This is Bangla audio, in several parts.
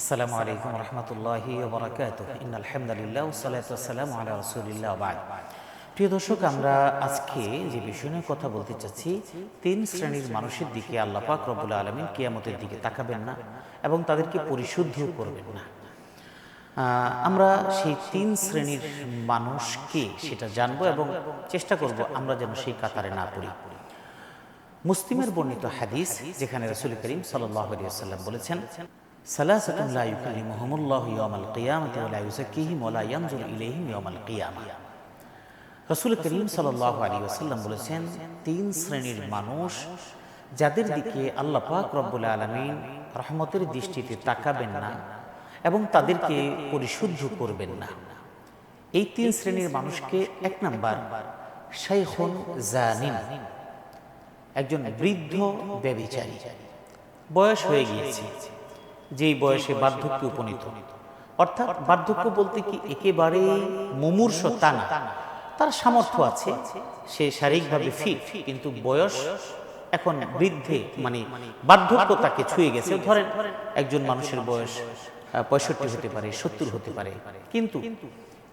আসসালামু আলাইকুম রহমতুল্লাহি ওবরাকাত ইন আলহামদুলিল্লাহ সালাতাম আলা রসুলিল্লাহ বাদ। প্রিয় দর্শক আমরা আজকে যে বিষয় নিয়ে কথা বলতে চাচ্ছি তিন শ্রেণির মানুষের দিকে আল্লাহ পাক রব্বুল আলমিন কিয়ামতের দিকে তাকাবেন না এবং তাদেরকে পরিশুদ্ধ করবেন না। আমরা সেই তিন শ্রেণির মানুষকে সেটা জানব এবং চেষ্টা করব আমরা যেন সেই কাতারে না পড়ি। মুসলিমের বর্ণিত হাদিস যেখানে রসুল করিম সাল্লাম বলেছেন সালাসাতুন লা ইউকাল্লিমুহুমুল্লাহু ইয়াওমাল কিয়ামাতি ওয়া লা ইউযাক্কিহিম ওয়া লা ইয়ানজুরু ইলাইহিম ইয়াওমাল কিয়ামা রসুল করিম সাল্লাল্লাহু আলাইহি ওয়াসাল্লাম বলেছেন, তিন শ্রেণির মানুষ যাদের দিকে আল্লাহ পাক রব্বুল আলামিন রহমতের দৃষ্টিতে তাকাবেন না এবং তাদেরকে পরিশুদ্ধ করবেন না। এই তিন শ্রেণির মানুষকে এক নাম্বার শাইখুন জানিন একজন বৃদ্ধ ব্যবিচারী। বয়স হয়ে গিয়েছে। যেই বয়সে বার্ধক্যে উপনীত। অর্থাৎ বার্ধক্য বলতে কি একেবারে মুমূর্ষ তা না। তার সামর্থ্য আছে। সে শারীরিকভাবে ফিট কিন্তু বয়স এখন বৃদ্ধে মানে বার্ধক্য তাকে ছুঁয়ে গেছে। ধরেন একজন মানুষের বয়স পঁয়ষট্টি হতে পারে, সত্তর হতে পারে। কিন্তু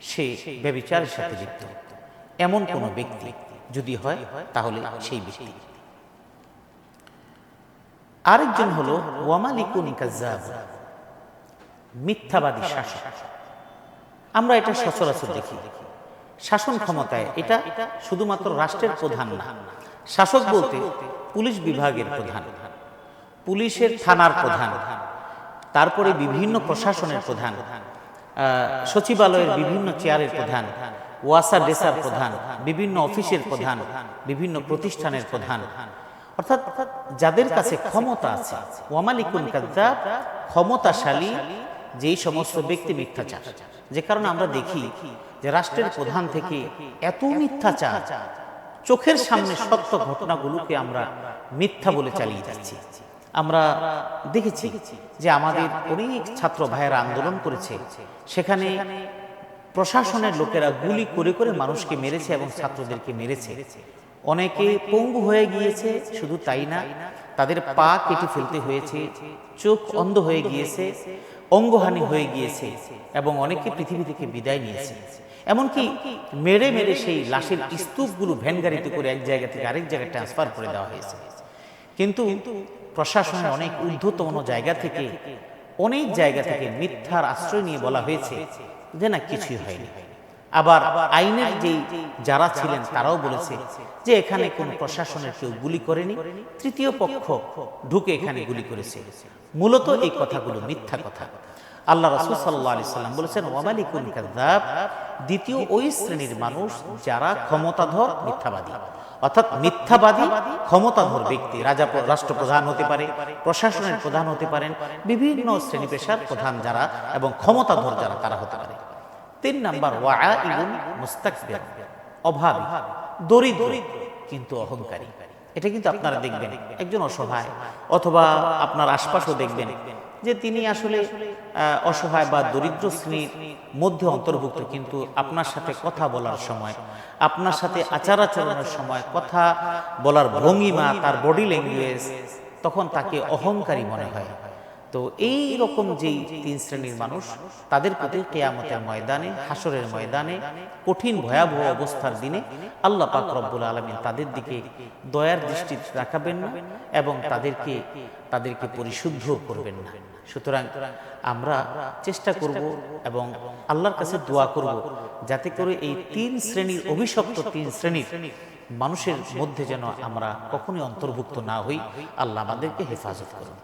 সে ব্যবিচারের সাথে লিপ্ত। এমন কোনো ব্যক্তি যদি হয়, তাহলে সেই ব্যক্তি। আরেকজন হলো ওয়ামালিকুন কাজ্জাব মিথ্যাবাদী শাসক। আমরা এটা সচরাচর দেখি। শাসন ক্ষমতায় এটা শুধুমাত্র রাষ্ট্রের প্রধান না। শাসক বলতে পুলিশ বিভাগের প্রধান। পুলিশের থানার প্রধান। তারপরে বিভিন্ন প্রশাসনের প্রধান। সচিবালয়ের বিভিন্ন চেয়ারের প্রধান। ওয়াসার ডেসার প্রধান। বিভিন্ন অফিসের প্রধান। বিভিন্ন প্রতিষ্ঠানের প্রধান। অর্থাৎ যাদের কাছে ক্ষমতা আছে ওয়ামালিকুন কাদ্দাব ক্ষমতাশালী, যেই সমস্ত ব্যক্তি মিথ্যাচার। যে কারণে আমরা দেখি যে রাষ্ট্রের প্রধান থেকে এত মিথ্যাচার, চোখের সামনে সত্য ঘটনাগুলোকে আমরা মিথ্যা বলে চালিয়ে যাচ্ছি। আমরা দেখেছি যে আমাদের অনেক ছাত্র ভাইয়েরা আন্দোলন করেছে, সেখানে প্রশাসনের লোকেরা গুলি করে করে মানুষকে মেরেছে এবং ছাত্রদেরকে মেরেছে। অনেকে পঙ্গু হয়ে গিয়েছে, শুধু তাই না, তাদের পা কেটে ফেলতে হয়েছে, চোখ অন্ধ হয়ে গিয়েছে, অঙ্গহানি হয়ে গিয়েছে, এবং অনেকে পৃথিবী থেকে বিদায় নিয়েছে। এমনকি মেরে মেরে সেই লাশের স্তূপগুলো ভ্যান গাড়িতে করে এক জায়গা থেকে আরেক জায়গায় ট্রান্সফার করে দেওয়া হয়েছে। কিন্তু প্রশাসনের অনেক ঊর্ধ্বতন জায়গা থেকে, অনেক জায়গা থেকে মিথ্যার আশ্রয় নিয়ে বলা হয়েছে যে না, কিছুই হয়নি। আবার আইনের যেই যারা ছিলেন তারাও বলেছে যে এখানে কোন প্রশাসনের কেউ গুলি করেনি, তৃতীয় পক্ষ ঢুকে এখানে গুলি করেছে। মূলত এই কথাগুলো মিথ্যা কথা। আল্লাহ রসুল সাল্লাহ আলি সাল্লাম বলেছেন ওয়ামালিকুল কাদ্দাব দ্বিতীয় ওই শ্রেণির মানুষ যারা ক্ষমতাধর, মিথ্যাবাদী। অর্থাৎ মিথ্যাবাদী, ক্ষমতাধর ব্যক্তি, রাজা, রাষ্ট্রপ্রধান হতে পারে, প্রশাসনের প্রধান হতে পারেন, বিভিন্ন শ্রেণি পেশার প্রধান যারা এবং ক্ষমতাধর যারা, তারা হতে পারে। তিন নাম্বার ওয়া ইবুন মুস্তাকবির অভাবী দরিদ্র কিন্তু অহংকারী। এটা কিন্তু আপনারা দেখবেন একজন অসহায় অথবা আপনার আশপাশও দেখবেন যে তিনি আসলে অসহায় বা দরিদ্র শ্রেণির মধ্যে অন্তর্ভুক্ত কিন্তু আপনার সাথে কথা বলার সময় আপনার সাথে আচার আচরণের সময় কথা বলার ভঙ্গিমা তার বডি ল্যাঙ্গুয়েজ তখন তাকে অহংকারী মনে হয়। তো এই রকম যেই তিন শ্রেণির মানুষ, তাদের প্রতি কেয়ামতের ময়দানে হাসরের ময়দানে, কঠিন ভয়াবহ অবস্থার দিনে আল্লাহ পাক রব্বুল আলমিন তাদের দিকে দয়ার দৃষ্টি রাখাবেন না এবং তাদেরকে তাদেরকে পরিশুদ্ধ করবেন না। সুতরাং আমরা চেষ্টা করব এবং আল্লাহর কাছে দোয়া করব যাতে করে এই তিন শ্রেণির অভিশপ্ত তিন শ্রেণির মানুষের মধ্যে যেন আমরা কখনোই অন্তর্ভুক্ত না হই। আল্লাহ আমাদেরকে হেফাজত করুন।